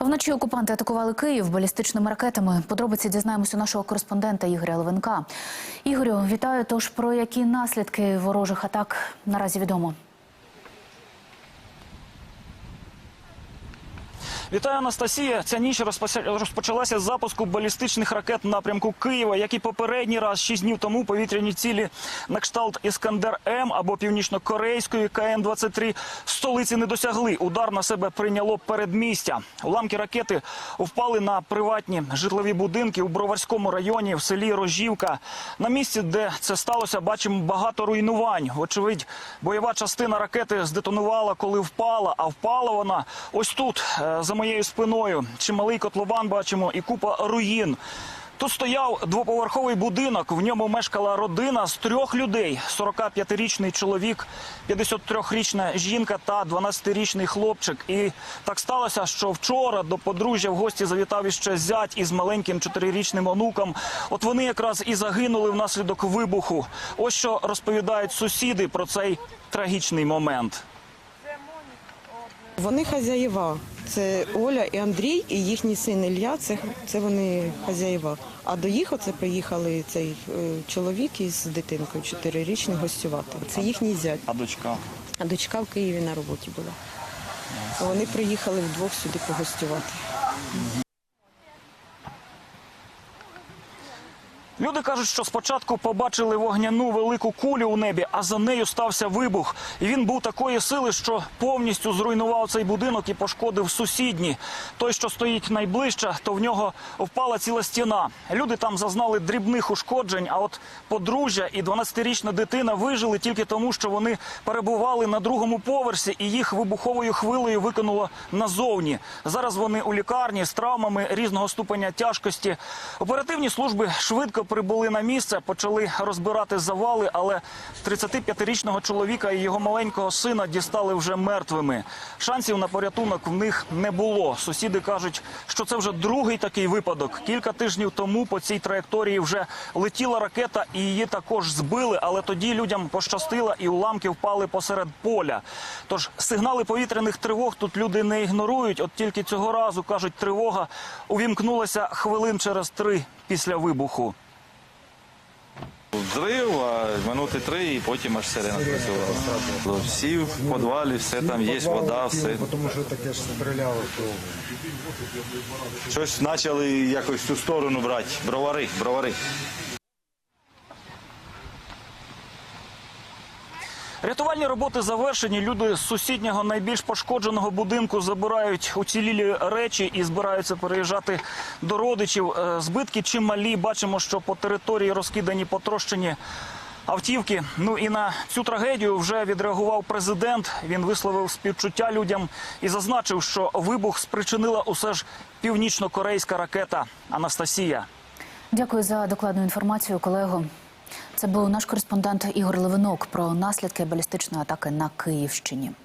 Вночі окупанти атакували Київ балістичними ракетами. Подробиці дізнаємося нашого кореспондента Ігоря Левенка. Ігорю, вітаю. Тож про які наслідки ворожих атак наразі відомо. Вітаю, Анастасія. Ця ніч розпочалася з запуску балістичних ракет напрямку Києва, як і попередній раз шість днів тому повітряні цілі на кшталт Іскандер М або північно-корейської КН-23 столиці не досягли. Удар на себе прийняло передмістя. Уламки ракети впали на приватні житлові будинки у Броварському районі в селі Рожівка. На місці, де це сталося, бачимо багато руйнувань. Вочевидь, бойова частина ракети здетонувала, коли впала. А впала вона ось тут, е, за моєю спиною. Чималий котлован бачимо і купа руїн. Тут стояв двоповерховий будинок. В ньому мешкала родина з трьох людей: 45-річний чоловік, 53-річна жінка та 12-річний хлопчик. І так сталося, що вчора до подружжя в гості завітав іще зять із маленьким 4-річним онуком. От вони якраз і загинули внаслідок вибуху. Ось що розповідають сусіди про цей трагічний момент. Вони хазяєва. Це Оля і Андрій, і їхній син Ілля. Це, це вони хазяїва. А до їх оце приїхали цей е, чоловік із дитинкою чотирирічний, гостювати. Це їхній зять. А дочка? А дочка в Києві на роботі була. Вони приїхали вдвох сюди погостювати. Люди кажуть, що спочатку побачили вогняну велику кулю у небі, а за нею стався вибух. І він був такої сили, що повністю зруйнував цей будинок і пошкодив сусідні. Той, що стоїть найближче, то в нього впала ціла стіна. Люди там зазнали дрібних ушкоджень. А от подружжя і 12-річна дитина вижили тільки тому, що вони перебували на другому поверсі, і їх вибуховою хвилею викинуло назовні. Зараз вони у лікарні з травмами різного ступеня тяжкості. Оперативні служби швидко прибули на місце, почали розбирати завали, але 35-річного чоловіка і його маленького сина дістали вже мертвими. Шансів на порятунок в них не було. Сусіди кажуть, що це вже другий такий випадок. Кілька тижнів тому по цій траєкторії вже летіла ракета, і її також збили. Але тоді людям пощастило, і уламки впали посеред поля. Тож сигнали повітряних тривог тут люди не ігнорують. От тільки цього разу кажуть, тривога увімкнулася хвилин через три після вибуху. Взрив, а минути три і потім аж сирена працювала. Всі в підвалі, все там є, вода, все. Тому що таке ж стріляло. Щось почали якось в цю сторону брати. Бровари, бровари. Рятувальні роботи завершені. Люди з сусіднього найбільш пошкодженого будинку забирають уцілілі речі і збираються переїжджати до родичів. Е, Збитки чималі. Бачимо, що по території розкидані потрощені автівки. Ну і на цю трагедію вже відреагував президент. Він висловив співчуття людям і зазначив, що вибух спричинила усе ж північно-корейська ракета Анастасія. Дякую за докладну інформацію, колего. Це був наш кореспондент Ігор Левинок про наслідки балістичної атаки на Київщині.